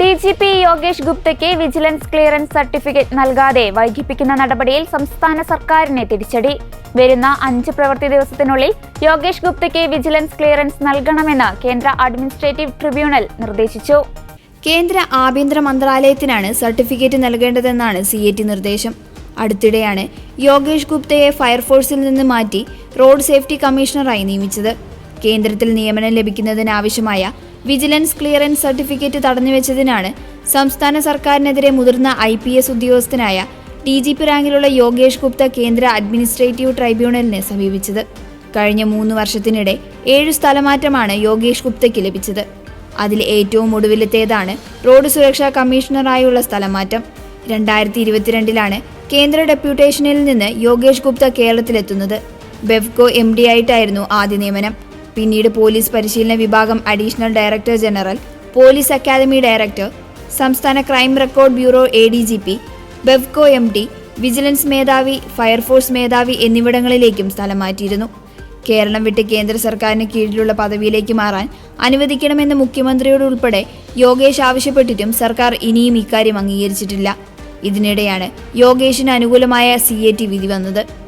D G P Yogesh ഗുപ്തയ്ക്ക് vigilance clearance certificate നൽകാതെ വൈകിപ്പിക്കുന്ന നടപടിയിൽ സംസ്ഥാന സർക്കാരിനെ തിരിച്ചടി. വരുന്ന അഞ്ച് പ്രവൃത്തി ദിവസത്തിനുള്ളിൽ യോഗേഷ് ഗുപ്തയ്ക്ക് വിജിലൻസ് ക്ലിയറൻസ് നൽകണമെന്ന് കേന്ദ്ര അഡ്മിനിസ്ട്രേറ്റീവ് ട്രിബ്യൂണൽ നിർദ്ദേശിച്ചു. കേന്ദ്ര ആഭ്യന്തര മന്ത്രാലയത്തിനാണ് സർട്ടിഫിക്കറ്റ് നൽകേണ്ടതെന്നാണ് സി എ ടി നിർദ്ദേശം. അടുത്തിടെയാണ് യോഗേഷ് ഗുപ്തയെ ഫയർഫോഴ്സിൽ നിന്ന് മാറ്റി റോഡ് സേഫ്റ്റി കമ്മീഷണറായി നിയമിച്ചത്. കേന്ദ്രത്തിൽ നിയമനം ലഭിക്കുന്നതിനാവശ്യമായ വിജിലൻസ് ക്ലിയറൻസ് സർട്ടിഫിക്കറ്റ് തടഞ്ഞുവെച്ചതിനാണ് സംസ്ഥാന സർക്കാരിനെതിരെ മുതിർന്ന ഐ പി എസ് ഉദ്യോഗസ്ഥനായ ഡി ജി പി റാങ്കിലുള്ള യോഗേഷ് ഗുപ്ത കേന്ദ്ര അഡ്മിനിസ്ട്രേറ്റീവ് ട്രൈബ്യൂണലിനെ സമീപിച്ചത്. കഴിഞ്ഞ മൂന്ന് വർഷത്തിനിടെ ഏഴ് സ്ഥലമാറ്റമാണ് യോഗേഷ് ഗുപ്തയ്ക്ക് ലഭിച്ചത്. അതിൽ ഏറ്റവും ഒടുവിലത്തേതാണ് റോഡ് സുരക്ഷാ കമ്മീഷണറായുള്ള സ്ഥലമാറ്റം. രണ്ടായിരത്തി ഇരുപത്തിരണ്ടിലാണ് കേന്ദ്ര ഡെപ്യൂട്ടേഷനിൽ നിന്ന് യോഗേഷ് ഗുപ്ത കേരളത്തിലെത്തുന്നത്. ബെവ്കോ എം ഡി ആയിട്ടായിരുന്നു ആദ്യ നിയമനം. പിന്നീട് പോലീസ് പരിശീലന വിഭാഗം additional director general police academy director സംസ്ഥാന crime record bureau A D G P Bevco M D vigilance മേധാവി ഫയർഫോഴ്സ് മേധാവി എന്നിവിടങ്ങളിലേക്കും സ്ഥലം മാറ്റിയിരുന്നു. കേരളം വിട്ട് കേന്ദ്ര സർക്കാരിന് കീഴിലുള്ള പദവിയിലേക്ക് മാറാൻ അനുവദിക്കണമെന്ന് മുഖ്യമന്ത്രിയോട് ഉൾപ്പെടെ യോഗേഷ് ആവശ്യപ്പെട്ടിട്ടും സർക്കാർ ഇനിയും ഇക്കാര്യം അംഗീകരിച്ചിട്ടില്ല. ഇതിനിടെയാണ് യോഗേഷിന് അനുകൂലമായ സി വിധി വന്നത്.